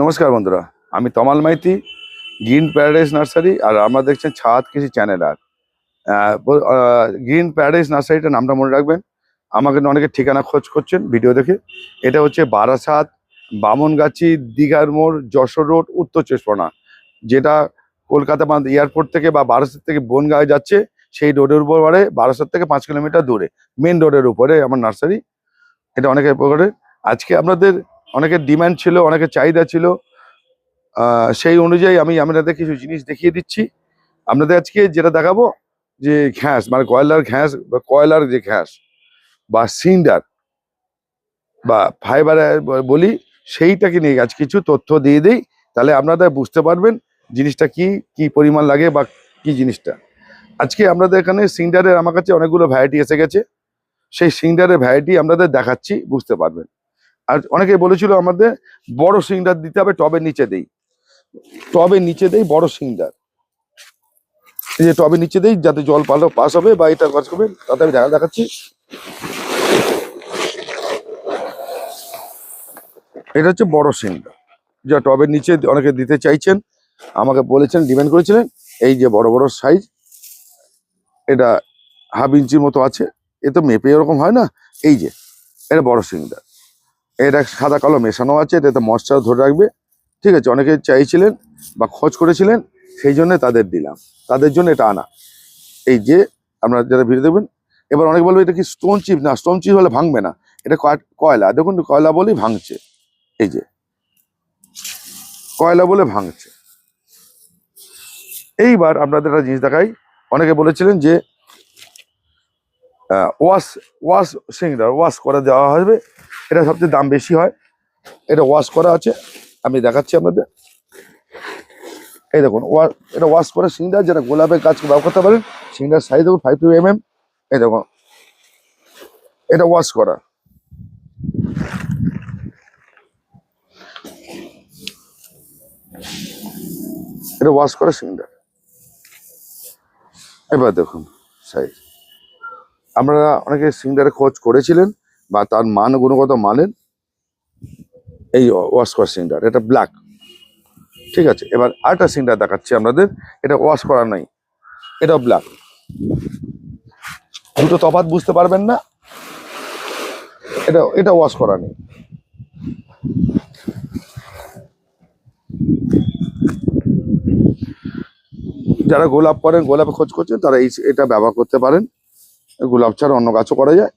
নমস্কার বন্ধুরা, আমি Tamal Maiti, green paradise nursery আর আমরা দেখছেন ছাদ কৃষি চ্যানেল আর। গ্রিন প্যারাডাইস নার্সারিটা নামটা মনে রাখবেন। আমাকে অনেকে ঠিকানা খোঁজ করছেন ভিডিও দেখে। এটা হচ্ছে বারাসাত, বামনগাছি, দীঘার মোড়, যশোর রোড, উত্তর চব্বিশ যেটা কলকাতা বাঁধ এয়ারপোর্ট থেকে বা বারাসাত থেকে বনগাঁও যাচ্ছে। সেই রোডের উপরে বারাসাত থেকে পাঁচ কিলোমিটার দূরে মেন রোডের উপরে আমার নার্সারি। এটা অনেকে করে আজকে আপনাদের অনেকের ডিমান্ড ছিল, অনেকের চাহিদা ছিল। সেই অনুযায়ী আমি আপনাদের কিছু জিনিস দেখিয়ে দিচ্ছি। আপনাদের আজকে যেটা দেখাবো, যে ঘ্যাস মানে কয়লার ঘ্যাস বা কয়লার যে ঘ্যাস বা সিন্ডার বা ফাইবার বলি, সেইটাকে নিয়ে আজ কিছু তথ্য দিয়ে দিই। তাহলে আপনারা বুঝতে পারবেন জিনিসটা কি কি পরিমাণ লাগে বা কি জিনিসটা। আজকে আপনাদের এখানে সিন্ডারের আমার কাছে অনেকগুলো ভ্যারাইটি এসে গেছে। সেই সিন্ডারের ভ্যারাইটি আপনাদের দেখাচ্ছি, বুঝতে পারবেন। আর অনেকে বলেছিল আমাদের বড় সিংডার দিতে হবে, টবের নিচে দেই। টবের নিচে দেই বড় সিংডার এই যে টবের নিচে দেই, যাতে জল পালো পাস হবে বা এটা কাজ করবে তাতে আমি দেখা দেখাচ্ছি। এটা হচ্ছে বড় সিংডার যা টবের নিচে অনেকে দিতে চাইছেন, আমাকে বলেছেন, ডিমান্ড করেছিলেন, এই যে বড় বড় সাইজ, এটা হাফ ইঞ্চির মতো আছে, এ তো মেপে এরকম হয় না, এই যে, এটা বড় সিংডার এটা সাদা কালো মেশানো আছে, এটাতে মশলা ধরে রাখবে। ঠিক আছে, অনেকে চাইছিলেন বা খোঁজ করেছিলেন, সেই জন্য তাদের দিলাম। তাদের জন্য এটা আনা। এই যে আপনারা যারা ভিডিও দেখবেন, এবার অনেকে বলবে এটা কি স্টোন চিপ না স্টোন চিপ হলে ভাঙবে না। এটা কয়- কয়লা। দেখুন, কয়লা বলেই ভাঙছে। এই যে, কয়লা বলে ভাঙছে। এইবার আপনাদের একটা জিনিস দেখাই। অনেকে বলেছিলেন যে ওয়াশ ওয়াশ সিংডার ওয়াশ করে দেওয়া হবে। এটা সবচেয়ে দাম বেশি হয়। এটা ওয়াশ করা আছে। আমি দেখাচ্ছি আপনাদের। এই দেখুন এটা ওয়াশ করে সিংডার যেটা গোলাপের কাজ ব্যবহার করতে পারেন সিংডার সাইজ দেখুন ফাইভ টু এম এম এই দেখুন, এটা ওয়াশ করা। এটা ওয়াশ করা সিংডার এবার দেখুন সাইজ আমরা অনেকে সিংডারে খোঁজ করেছিলেন বা তার মান গুণগত মানের এই ওয়াশ করা সিন্ডার এটা ব্ল্যাক ঠিক আছে, এবার আরেকটা সিন্ডার দেখাচ্ছি আপনাদের, এটা ওয়াশ করা নাই, এটা ব্ল্যাক দুটো তফাৎ বুঝতে পারবেন না, এটা এটা ওয়াশ করা নেই। যারা গোলাপ করেন, গোলাপে খোঁজ করছেন, তারা এই, এটা ব্যবহার করতে পারেন। গোলাপ ছাড়া অন্য গাছও করা যায়।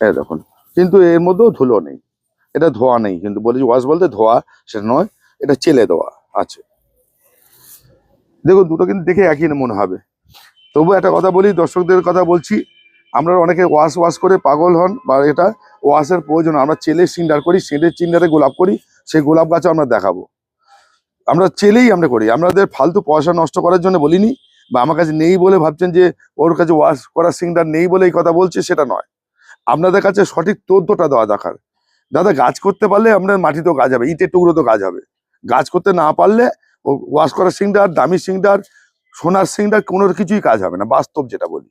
এই দেখুন, কিন্তু এর মধ্যেও ধুলো নেই। এটা ধোয়া নেই, কিন্তু বলেছি ওয়াশ বলতে ধোয়া, সেটা নয়, এটা চেলে দেওয়া আছে। দেখুন, দুটো কিন্তু দেখে একই মনে হবে। তবু একটা কথা বলি, দর্শকদের কথা বলছি, আমরা অনেকে ওয়াশ ওয়াশ করে পাগল হন, বা এটা ওয়াশের প্রয়োজন, আমরা চেলে সিন্ডার করি সেলের চিন্ডারে গোলাপ করি, সেই গোলাপ গাছও আমরা দেখাবো। আমরা চেলেই আমরা করি, আমাদের ফালতু পয়সা নষ্ট করার জন্য বলিনি, বা আমার কাছে নেই বলে ভাবছেন যে ওর কাছে ওয়াশ করা সিন্ডার নেই বলে এই কথা বলছে, সেটা নয়। আপনাদের কাছে সঠিক তথ্যটা দেওয়া দরকার দাদা, গাছ করতে পারলে আপনার মাটিতেও গাছ হবে, ইটের টুকরো তো গাছ হবে। গাছ করতে না পারলে ও ওয়াশ করার সিংডার দামি সিংডার সোনার সিংডার কোনো কিছুই কাজ হবে না, বাস্তব যেটা বলি।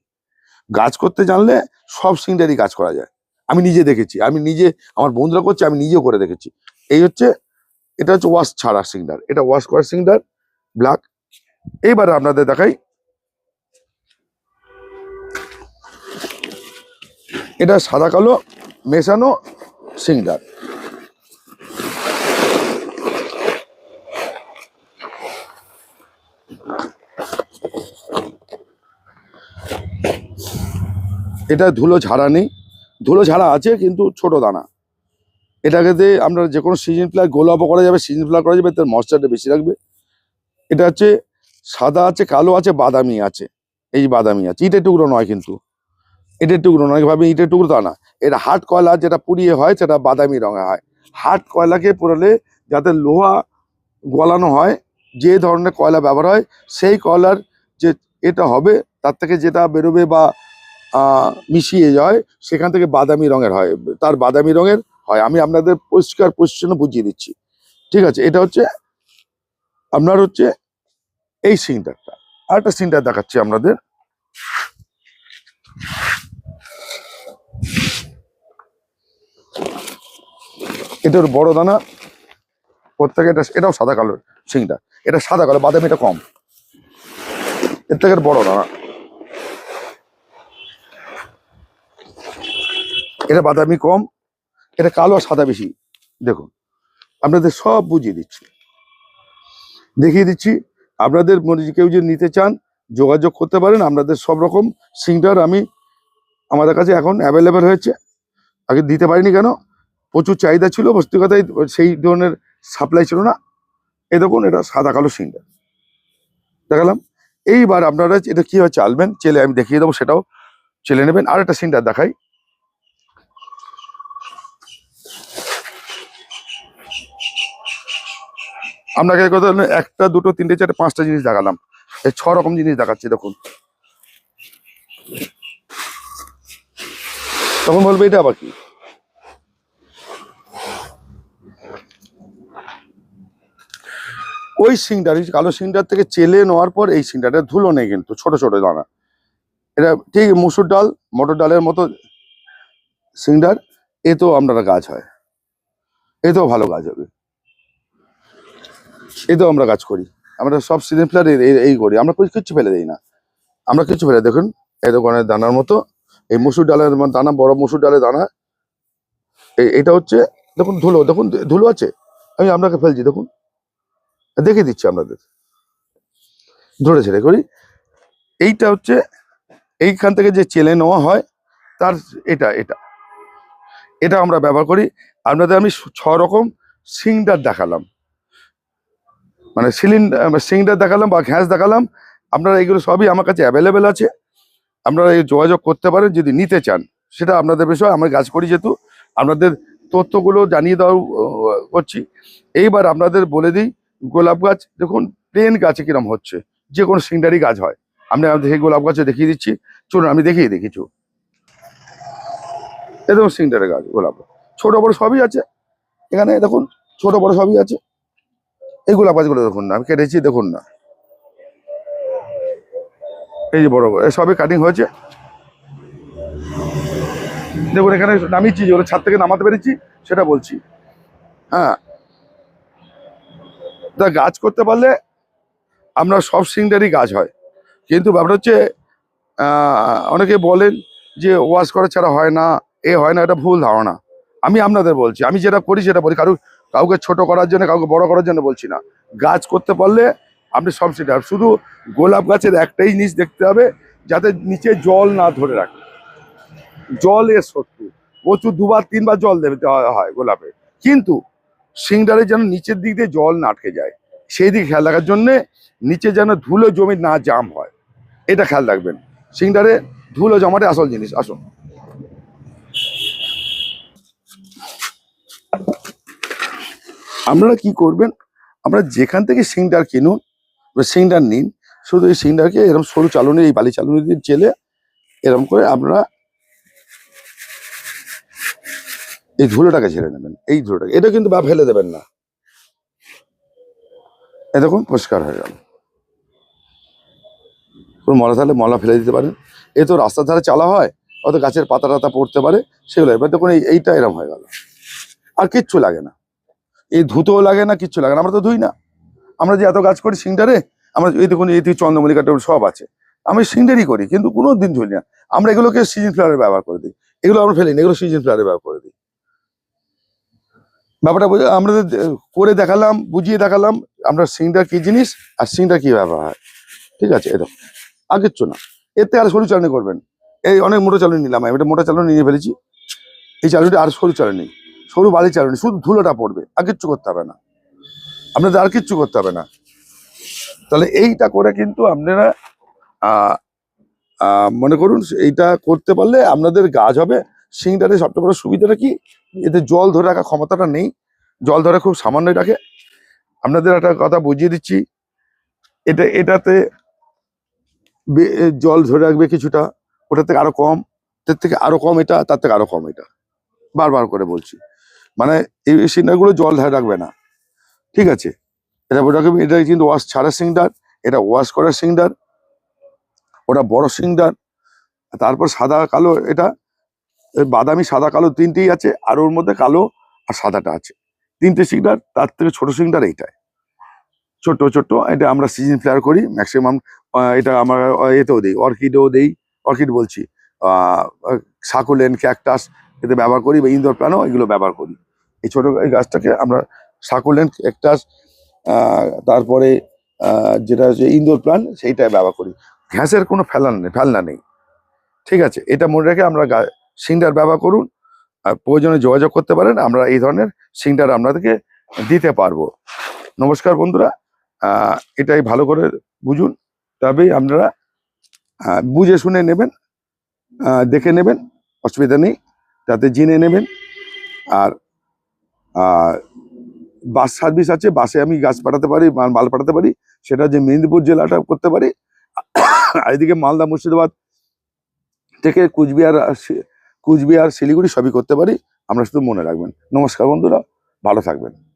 গাছ করতে জানলে সব সিংডারই কাজ করা যায়। আমি নিজে দেখেছি, আমি নিজে, আমার বন্ধুরা করছে, আমি নিজেও করে দেখেছি। এই হচ্ছে, এটা হচ্ছে ওয়াশ ছাড়া সিংডার এটা ওয়াশ করার সিংডার ব্ল্যাক এইবার আপনাদের দেখাই এটা সাদা কালো, মেশানো সিংডার এটা ধুলো ঝাড়া নেই। ধুলো ঝাড়া আছে, কিন্তু ছোট দানা। এটাকে দিয়ে আমরা যে কোনো সিজন ফ্লাওয়ার গোলাপও করা যাবে সিজন ফ্লাওয়ার করা যাবে, তার মশলাটা বেশি রাখবে। এটা হচ্ছে সাদা আছে, কালো আছে, বাদামি আছে। এই বাদামি আছে, ইটের টুকরো নয় কিন্তু। ইটের টুকরো নয় ভাবে ইটের টুকরো তা না। এটা হাট কয়লা যেটা পুড়িয়ে হয়, সেটা বাদামি রঙে হয়। হাট কয়লাকে পুরালে যাতে লোহা গলানো হয়, যে ধরনের কয়লা ব্যবহার হয়, সেই কয়লার যে এটা হবে, তার থেকে যেটা বেরোবে বা মিশিয়ে যায়, সেখান থেকে বাদামি রঙের হয়। তার বাদামি রঙের হয়। আমি আপনাদের পরিষ্কার পরিচ্ছন্ন বুঝিয়ে দিচ্ছি। ঠিক আছে, এটা হচ্ছে, আপনার হচ্ছে এই সিনটারটা। আরেকটা সিনটার দেখাচ্ছি আপনাদের। এটার বড় দানা। প্রত্যেকে এটা এটাও সাদা কালো সিংটা এটা সাদা কালো, বাদামি এটা কম। এর থেকে বড় দানা। এটা বাদামি কম, এটা কালো আর সাদা বেশি। দেখুন, আপনাদের সব বুঝিয়ে দিচ্ছি। দেখিয়ে দিচ্ছি, আপনাদের মনে কেউ যদি নিতে চান, যোগাযোগ করতে পারেন, আপনাদের সব রকম সিংটার আমি আমাদের কাছে এখন অ্যাভেলেবেল হয়েছে। আগে দিতে পারিনি কেন? প্রচুর চাহিদা ছিল, বস্তু কথায় সেই ধরনের সাপ্লাই ছিল না। এ দেখুন, এটা সাদা কালো সিংটার দেখালাম। এইবার আপনারা এটা কীভাবে চালবেন? চেলে আমি দেখিয়ে দেবো, সেটাও চেলে নেবেন। আর একটা সিংটার দেখাই। আপনাকে কথা একটা, দুটো, তিনটে, চারটে, পাঁচটা জিনিস দেখালাম। এই ছ রকম জিনিস দেখাচ্ছি, দেখুন। তখন বলবে এটা আবার কি? ওই সিংটার কালো সিংটার থেকে চেলে নেওয়ার পর এই সিংটাটা ধুলো নেই কিন্তু, ছোট ছোট দানা। এটা ঠিক মুসুর ডাল, মটর ডালের মতো সিংটার, এতেও আপনারা গাছ হয়। এতেও ভালো গাছ হবে। এতেও আমরা গাছ করি। আমরা সব সিজন ফ্লার এই করি। আমরা কিচ্ছু ফেলে দিই না। আমরা কিছু ফেলে দেখুন, এই দোকানের দানার মতো, এই মুসুর ডালের দানা, বড় মুসুর ডালের দানা। এটা হচ্ছে, দেখুন ধুলো দেখুন ধুলো আছে। আমি আপনাকে ফেলছি, দেখুন। দেখে দিচ্ছি আপনাদের। ধরে ছেড়ে করি। এইটা হচ্ছে, এইখান থেকে যে চেলে নেওয়া হয়, তার এটা এটা। এটা আমরা ব্যবহার করি। আপনাদের আমি ছ রকম সিংডার দেখালাম। মানে সিলিন্ডার সিংডার দেখালাম বা ঘ্যাস দেখালাম। আপনারা এগুলো সবই আমার কাছে অ্যাভেলেবেল আছে। আপনারা এই যোগাযোগ করতে পারেন যদি নিতে চান। সেটা আপনাদের বিষয়, আমরা গাছ করি যেহেতু। আপনাদের তথ্যগুলো জানিয়ে দেওয়া করছি। এইবার আপনাদের বলে দিই গোলাপ গাছ, দেখুন প্লেন গাছে কিরম হচ্ছে। যে কোনো সিংডারি গাছ হয়। আমি সেই গোলাপ গাছে দেখিয়ে দিচ্ছি। চলুন, আমি দেখিয়ে দিই কিছু। এ দেখুন সিংডারের গাছ, গোলাপ ছোট বড় সবই আছে। এখানে, দেখুন, ছোট বড় সবই আছে। এই গোলাপ গাছগুলো দেখুন না, আমি কেটেছি, দেখুন না। এই যে বড় সবই কাটিং হয়েছে। দেখুন, এখানে নামিয়েছি যে ওরা ছাদ থেকে নামাতে পেরেছি, সেটা বলছি। হ্যাঁ তা গাছ করতে পারলে আমরা সব সিংটারই গাছ হয়। কিন্তু ব্যাপার হচ্ছে অনেকে বলেন যে ওয়াশ করা ছাড়া হয় না, এ হয় না, এটা ভুল ধারণা। আমি আপনাদের বলছি, আমি যেটা করি সেটা বলি কারু কাউকে ছোট করার জন্য, কাউকে বড় করার জন্য বলছি না। গাছ করতে পারলে আপনি সব সেটা শুধু গোলাপ গাছের একটাই জিনিস দেখতে হবে, যাতে নিচে জল না ধরে রাখে। জল এর শত্রু। প্রচুর দুবার, তিনবার জল দেবে হয় গোলাপে। কিন্তু সিংডারে যেন নিচের দিক দিয়ে জল না আটকে যায়। সেই দিকে খেয়াল রাখার জন্যে নিচে যেন ধুলো জমি না জাম হয়। এটা খেয়াল রাখবেন। সিংডারে ধুলো জমাটা আসল জিনিস, আসুন। আপনারা কি করবেন? আপনারা যেখান থেকে সিংডার কিনুন সিংডার নিন, শুধু এই সিংডারকে এরকম সরু চালনি এই বালি চালনি দিয়ে চেলে এরকম করে আপনারা এই ধুলোটাকে ছেড়ে নেবেন, এই ধুলোটাকে। এটা কিন্তু বা ফেলে দেবেন না। এরকম পরিষ্কার হয়ে গেল। মলা থাকলে মলা ফেলে দিতে পারেন। এ তো রাস্তার ধারে চালা হয়, অত গাছের পাতা টাতা পড়তে পারে, সেগুলো এবার দেখুন, এই এইটা এরম হয়ে গেল। আর কিচ্ছু লাগে না। এই ধুতেও লাগে না, কিচ্ছু লাগে না। আমরা তো ধুই না। আমরা যে এত গাছ করি সিংটারে, আমরা এই দেখুন, এই চন্দ্রমল্লিকা টেবিল সব আছে। আমি সিংটারই করি, কিন্তু কোনো দিন ধুই না। আমরা এগুলোকে সিজন ফ্লাওয়ারে ব্যবহার করে দিই। এগুলো আমরা ফেলি না, এগুলো সিজন ফ্লাওয়ারে ব্যবহার করে ব্যাপারটা বুঝে- আমরা করে দেখালাম, বুঝিয়ে দেখালাম, আমরা সিংটা কি জিনিস আর সিংটা কি ব্যবহার হয়। ঠিক আছে, এরকম। আর কিচ্ছু না। এতে আর সরু চালনি করবেন। এই অনেক মোটা চালনি নিলাম আমি। এটা মোটা চালনি নিয়ে ফেলেছি। এই চালনিটা আর সরু চালনি। সরু বালি চালনি। শুধু ধুলোটা পড়বে। আর কিচ্ছু করতে হবে না। আপনাদের আর কিচ্ছু করতে হবে না। তাহলে এইটা করে কিন্তু আপনারা মনে করুন, এইটা করতে পারলে আপনাদের গাছ হবে। সিংটারে সবচেয়ে বড় সুবিধাটা কি? এতে জল ধরে রাখার ক্ষমতাটা নেই। জল ধরে খুব সামান্যই রাখে। আপনাদের একটা কথা বুঝিয়ে দিচ্ছি। এটা, এটাতে জল ধরে রাখবে কিছুটা। ওটার থেকে আরও কম, তার থেকে আরও কম এটা, তার থেকে আরও কম এটা। বারবার করে বলছি। মানে এই সিন্ডারগুলো জল ধরে রাখবে না। ঠিক আছে? এটা রাখবে এটা কিন্তু ওয়াশ ছাড়া সিংডার এটা ওয়াশ করা সিংডার ওটা বড় সিংডার তারপর সাদা কালো এটা বাদামি, সাদা, কালো তিনটেই আছে, আর ওর মধ্যে কালো আর সাদাটা আছে। তিনটে সিগনার তার থেকে ছোট সিগনার এইটাই। ছোট ছোট, এটা আমরা সিজন ফ্লাওয়ার করি ম্যাক্সিমাম এটা আমরা এতেও দিই অর্কিডেও দেই অর্কিড বলছি সাকুলেন ক্যাকটাস এতে ব্যবহার করি, বা ইনডোর প্ল্যানও এগুলো ব্যবহার করি। এই ছোট এই গাছটাকে আমরা সাকুলেন ক্যাকটাস তারপরে যেটা হচ্ছে ইনডোর প্ল্যান সেইটাই ব্যবহার করি। ঘ্যাসের কোনো ফেলান নেই, ফেলনা নেই। ঠিক আছে, এটা মনে রেখে আমরা সিংটার ব্যবহার করুন আর প্রয়োজনে যোগাযোগ করতে পারেন। আমরা এই ধরনের সিংটার আপনাদেরকে দিতে পারব। নমস্কার বন্ধুরা। এটাই ভালো করে বুঝুন। তবেই আপনারা বুঝে শুনে নেবেন দেখে নেবেন, অসুবিধা নেই, তাতে জেনে নেবেন। আর বাস সার্ভিস আছে, বাসে আমি গাছ পাঠাতে পারি মাল পাঠাতে পারি, সেটা যে মেদিনীপুর জেলাটা করতে পারি। আর এদিকে মালদা মুর্শিদাবাদ থেকে কুচবিহার কুচবিহার শিলিগুড়ি সবই করতে পারি। আমরা শুধু মনে রাখবেন। নমস্কার বন্ধুরা ভালো থাকবেন।